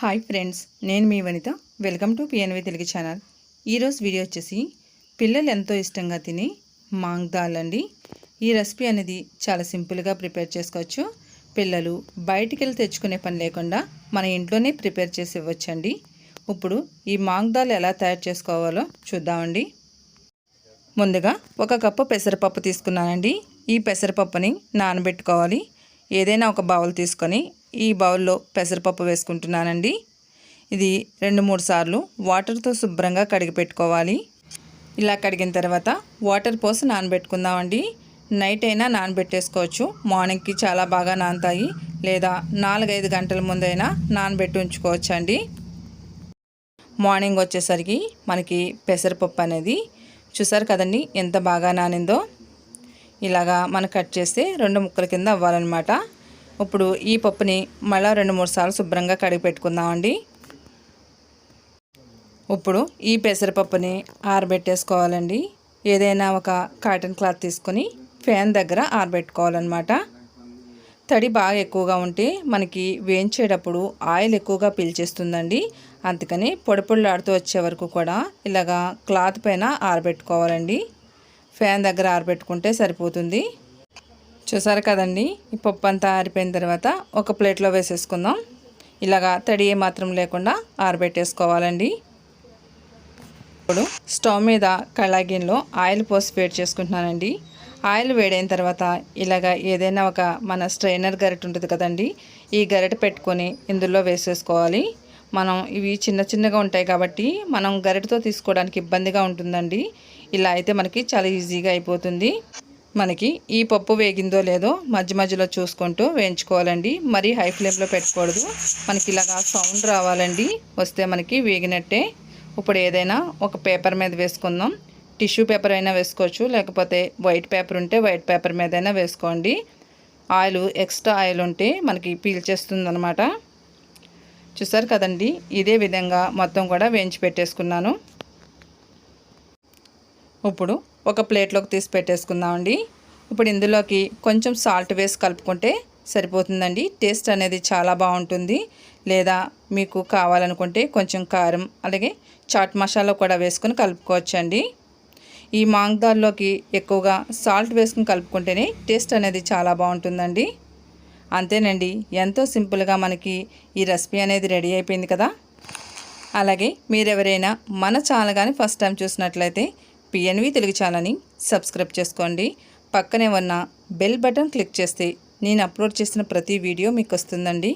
Hi friends నేను మీ Vanitha. Welcome to PNV Telugu channel. ఈరోజు video వచ్చేసి పిల్లలు ఎంతో ఇష్టంగా తినే మాంగ్ దాల్ అండి. ఈ రెసిపీ అనేది చాలా సింపుల్గా ప్రిపేర్ చేసుకోవచ్చు. పిల్లలు బయటికి వెళ్ళి తెచ్చుకునే పని లేకుండా మన ఇంట్లోనే ప్రిపేర్ చేసి ఇవ్వచ్చండి. ఇప్పుడు ఈ మాంగ్ దాల్ ఎలా తయారు చేసుకోవాలో చూద్దామండి. ముందుగా ఒక కప్పు పెసరపప్పు తీసుకున్నానండి. ఈ పెసరపప్పుని నానబెట్టుకోవాలి. ఏదైనా ఒక బౌల్ తీసుకొని ఈ బౌల్లో పెసరపప్పు వేసుకుంటున్నానండి. ఇది రెండు మూడు సార్లు వాటర్తో శుభ్రంగా కడిగి పెట్టుకోవాలి. ఇలా కడిగిన తర్వాత వాటర్ పోసి నానబెట్టుకుందామండి. నైట్ అయినా నానబెట్టేసుకోవచ్చు. మార్నింగ్కి చాలా బాగా నానతాయి. లేదా నాలుగైదు గంటల ముందైనా నానబెట్టి ఉంచుకోవచ్చు అండి మార్నింగ్ వచ్చేసరికి మనకి పెసరపప్పు అనేది చూసారు కదండి ఎంత బాగా నానిందో. ఇలాగా మనం కట్ చేస్తే రెండు ముక్కల కింద అవ్వాలన్నమాట. ఇప్పుడు ఈ పప్పుని మళ్ళీ రెండు మూడు సార్లు శుభ్రంగా కడిగి పెట్టుకుందామండి. ఇప్పుడు ఈ పెసరపప్పుని ఆరబెట్టేసుకోవాలండి. ఏదైనా ఒక కాటన్ క్లాత్ తీసుకొని ఫ్యాన్ దగ్గర ఆరబెట్టుకోవాలన్నమాట. తడి బాగా ఎక్కువగా ఉంటే మనకి వేయించేటప్పుడు ఆయిల్ ఎక్కువగా పీల్చేస్తుందండి. అందుకని పొడపుడిలాడుతూ వచ్చే వరకు కూడా ఇలాగా క్లాత్ పైన ఆరబెట్టుకోవాలండి. ఫ్యాన్ దగ్గర ఆరబెట్టుకుంటే సరిపోతుంది. చూసారు కదండి? ఈ పప్పు అంతా ఆరిపోయిన తర్వాత ఒక ప్లేట్లో వేసేసుకుందాం. ఇలాగా తడి మాత్రం లేకుండా ఆరబెట్టేసుకోవాలండి. ఇప్పుడు స్టవ్ మీద కళాగిన్లో ఆయిల్ పోసి వేడి చేసుకుంటున్నానండి. ఆయిల్ వేడైన తర్వాత ఇలాగ ఏదైనా ఒక మన స్ట్రైనర్ గరిట ఉంటుంది కదండి? ఈ గరిట పెట్టుకొని ఇందులో వేసేసుకోవాలి. మనం ఇవి చిన్న చిన్నగా ఉంటాయి కాబట్టి మనం గరిటతో తీసుకోవడానికి ఇబ్బందిగా ఉంటుందండి. ఇలా అయితే మనకి చాలా ఈజీగా అయిపోతుంది. మనకి ఈ పప్పు వేగిందో లేదో మధ్య మధ్యలో చూసుకుంటూ వేయించుకోవాలండి. మరీ హై ఫ్లేమ్లో పెట్టకూడదు మనకి ఇలాగా సౌండ్ రావాలండి. వస్తే మనకి వేగినట్టే. ఇప్పుడు ఏదైనా ఒక పేపర్ మీద వేసుకుందాం. టిష్యూ పేపర్ అయినా వేసుకోవచ్చు. లేకపోతే వైట్ పేపర్ ఉంటే వైట్ పేపర్ మీద అయినా వేసుకోండి. ఆయిల్ ఎక్స్ట్రా ఆయిల్ ఉంటే మనకి పీల్చేస్తుంది అనమాట చూసారు కదండి? ఇదే విధంగా మొత్తం కూడా వేయించి పెట్టేసుకున్నాను. ఇప్పుడు ఒక ప్లేట్లోకి తీసి పెట్టేసుకుందామండి. ఇప్పుడు ఇందులోకి కొంచెం సాల్ట్ వేసి కలుపుకుంటే సరిపోతుందండి. టేస్ట్ అనేది చాలా బాగుంటుంది. లేదా మీకు కావాలనుకుంటే కొంచెం కారం అలాగే చాట్ మసాలా కూడా వేసుకొని కలుపుకోవచ్చండి. ఈ మాంగ్ దాల్లోకి ఎక్కువగా సాల్ట్ వేసుకుని కలుపుకుంటేనే టేస్ట్ అనేది చాలా బాగుంటుందండి. అంతేనండి ఎంతో సింపుల్గా మనకి ఈ రెసిపీ అనేది రెడీ అయిపోయింది కదా. అలాగే మీరెవరైనా మన ఛానల్ కానీ ఫస్ట్ టైం చూసినట్లయితే పిఎన్వి తెలుగు ఛానల్ని సబ్స్క్రైబ్ చేసుకోండి. పక్కనే ఉన్న బెల్ బటన్ క్లిక్ చేస్తే నేను అప్లోడ్ చేసిన ప్రతి వీడియో మీకు వస్తుందండి.